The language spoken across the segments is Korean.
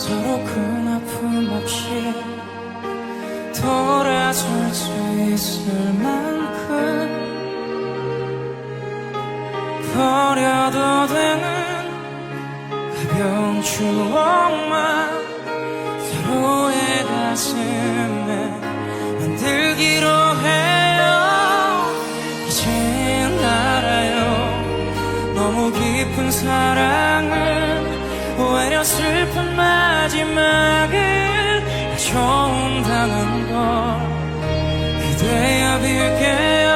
서로 큰 아픔 없이 돌아설 수 있을 만큼 버려도 되는 가벼운 추억만 서로의 가슴에 만들기로 해요. 이젠 알아요. 너무 깊은 사랑은 오히려 슬픈 마지막을 좋은다는 걸 그대여 빌게요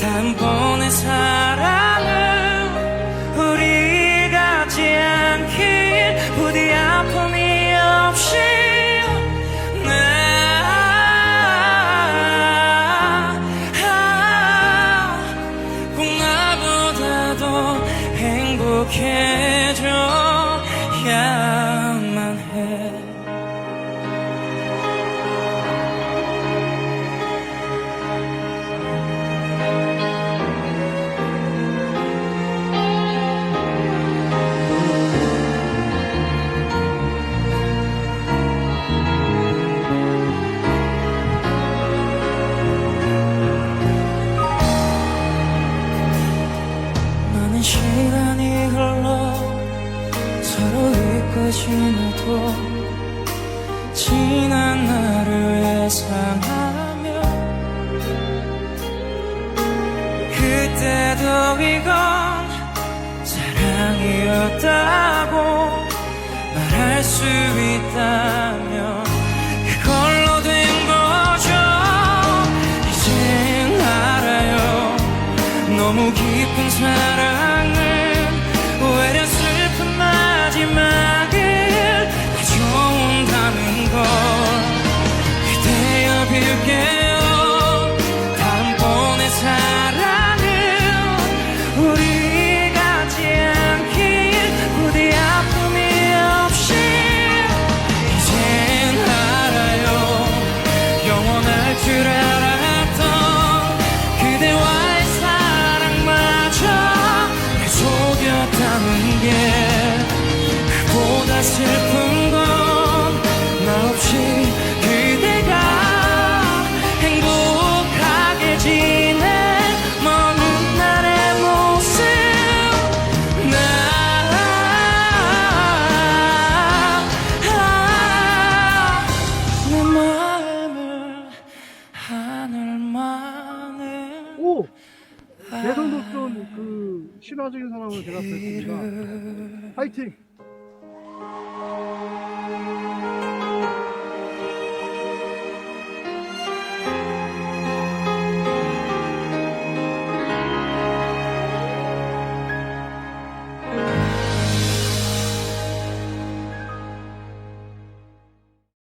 다음번의 사랑은 우리 같지 않길 부디 아픔이 없이 꼭 나보다도 행복해 시간이 흘러 서로 잊고 지나도 지난 나를 예상하며 그때도 이건 사랑이었다고 말할 수 있다면 그걸로 된 거죠. 이젠 알아요. 너무 깊은 사랑 신화적인 사람을 제가 뵀습니다. 파이팅!